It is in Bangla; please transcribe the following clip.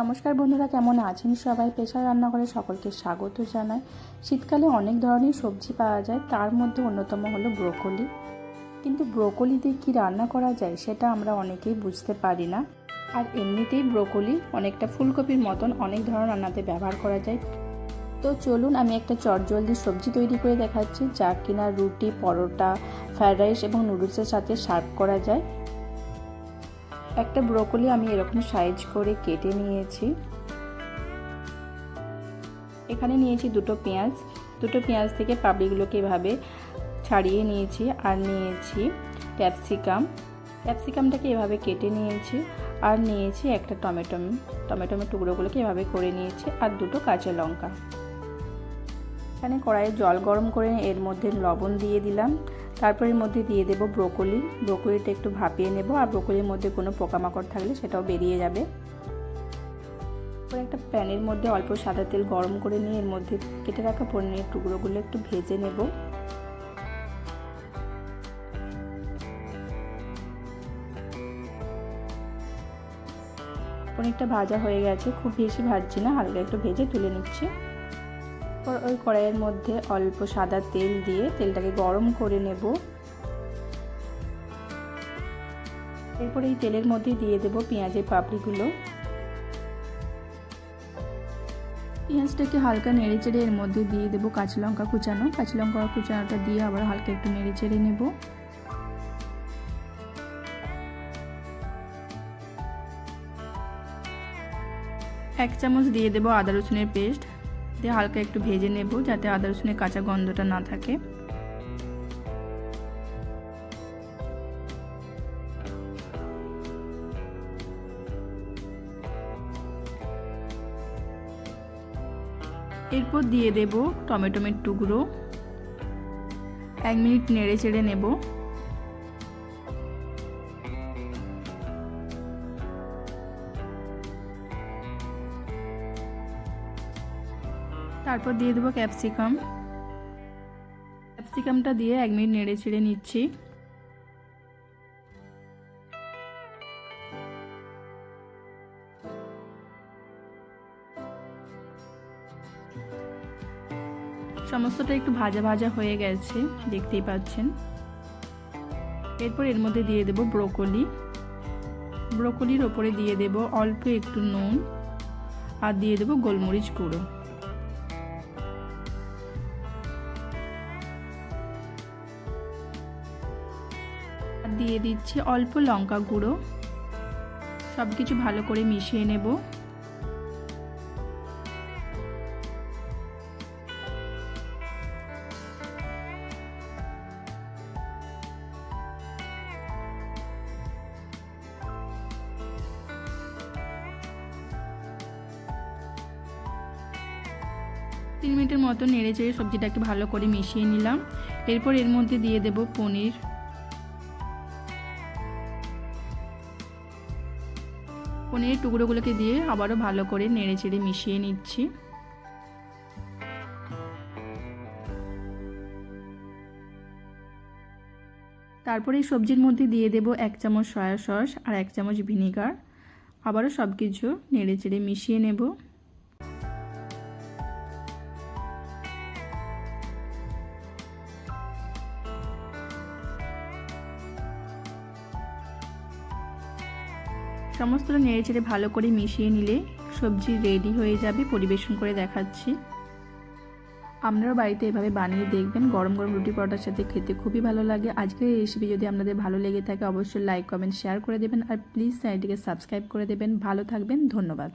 নমস্কার বন্ধুরা, কেমন আছেন সবাই? প্রেশার রান্নাঘরে সকলকে স্বাগত জানাই। শীতকালে অনেক ধরনের সবজি পাওয়া যায়, তার মধ্যে অন্যতম হলো ব্রোকলি। কিন্তু ব্রোকলি দিয়ে কী রান্না করা যায় সেটা আমরা অনেকেই বুঝতে পারি না। আর এমনিতেই ব্রোকলি অনেকটা ফুলকপির মতন অনেক ধরনের রান্নাতে ব্যবহার করা যায়। তো চলুন, আমি একটা চটজলদি সবজি তৈরি করে দেখাচ্ছি, যা কিনা রুটি, পরোটা ফ্রায়েড রাইস এবং নুডলসের সাথে সার্ভ করা যায়। একটা ব্রোকলি আমি এরকম সাইজ করে কেটে নিয়েছি। এখানে নিয়েছি দুটো পেঁয়াজ। দুটো পেঁয়াজ থেকে পাপড়িগুলোকে এভাবে ছাড়িয়ে নিয়েছি আর নিয়েছি ক্যাপসিকাম। ক্যাপসিকামটাকে এভাবে কেটে নিয়েছি আর নিয়েছি একটা টমেটো টমেটোমের টুকরোগুলোকে এভাবে করে নিয়েছি আর দুটো কাঁচা লঙ্কা। এখানে কড়াইয়ে জল গরম করে এর মধ্যে লবণ দিয়ে দিলাম। তারপর মধ্যে দিয়ে দেবো ব্রোকলি। ব্রোকলিটা একটু ভাপিয়ে নেব আর ব্রোকলির মধ্যে কোনো পোকামাকড় থাকলে সেটাও বেরিয়ে যাবে। একটা প্যানের মধ্যে অল্প সাদা তেল গরম করে নিয়ে এর মধ্যে কেটে রাখা পনিরের টুকরোগুলো একটু ভেজে নেব। পনিরটা ভাজা হয়ে গেছে, খুব বেশি ভাজছি না, হালকা একটু ভেজে তুলে নিচ্ছি। তারপর ওই কড়াইয়ের মধ্যে অল্প সাদা তেল দিয়ে তেলটাকে গরম করে নেব। এরপর এই তেলের মধ্যে দিয়ে দেব পেঁয়াজের পাপড়িগুলো। পেঁয়াজটাকে হালকা নেড়ে চেড়ে এর মধ্যে দিয়ে দেবো কাঁচা লঙ্কা কুচানো। কাঁচা লঙ্কা কুচানোটা দিয়ে আবার হালকা একটু নেড়ে চেড়ে নেব। এক চামচ দিয়ে দেবো আদা রসুনের পেস্ট। দিয়ে হালকা একটু ভেজে নেব যাতে আদা রসুনের কাঁচা গন্ধটা না থাকে। এরপর দিয়ে দেব টমেটোমের টুকরো। এক মিনিট নেড়ে চেড়ে নেব। তারপর দিয়ে দেবো ক্যাপসিকাম। ক্যাপসিকামটা দিয়ে এক মিনিট নেড়ে ছেড়ে নিচ্ছি। সমস্তটা একটু ভাজা ভাজা হয়ে গেছে, দেখতেই পাচ্ছেন। এরপর এর মধ্যে দিয়ে দেব ব্রোকলি। ব্রোকলির ওপরে দিয়ে দেব অল্প একটু নুন। আর দিয়ে দেব গোলমরিচ গুঁড়ো। দিয়ে দিচ্ছি অল্প লঙ্কা গুঁড়ো। সব কিছু ভালো করে মিশিয়ে নেব। তিন মিনিটের মতো নেড়ে চেড়ে সবজিটাকে ভালো করে মিশিয়ে নিলাম। এরপর এর মধ্যে দিয়ে দেব পনির। পনিরের টুকরোগুলোকে দিয়ে আবারও ভালো করে নেড়ে চেড়ে মিশিয়ে নিচ্ছি। তারপরে এই সবজির মধ্যে দিয়ে দেব এক চামচ সয়া সস আর এক চামচ ভিনিগার। আবারও সব কিছু নেড়ে চেড়ে মিশিয়ে নেব। সমস্তটা নেড়ে চেড়ে ভালো করে মিশিয়ে নিলে সবজি রেডি হয়ে যাবে, পরিবেশন করে দেখাচ্ছি। আপনারাও বাড়িতে এভাবে বানিয়ে দেখবেন। গরম গরম রুটি পরোটার সাথে খেতে খুবই ভালো লাগে। আজকের এই রেসিপি যদি আপনাদের ভালো লেগে থাকে, অবশ্যই লাইক কমেন্ট শেয়ার করে দেবেন। আর প্লিজ চ্যানেলটিকে সাবস্ক্রাইব করে দেবেন। ভালো থাকবেন। ধন্যবাদ।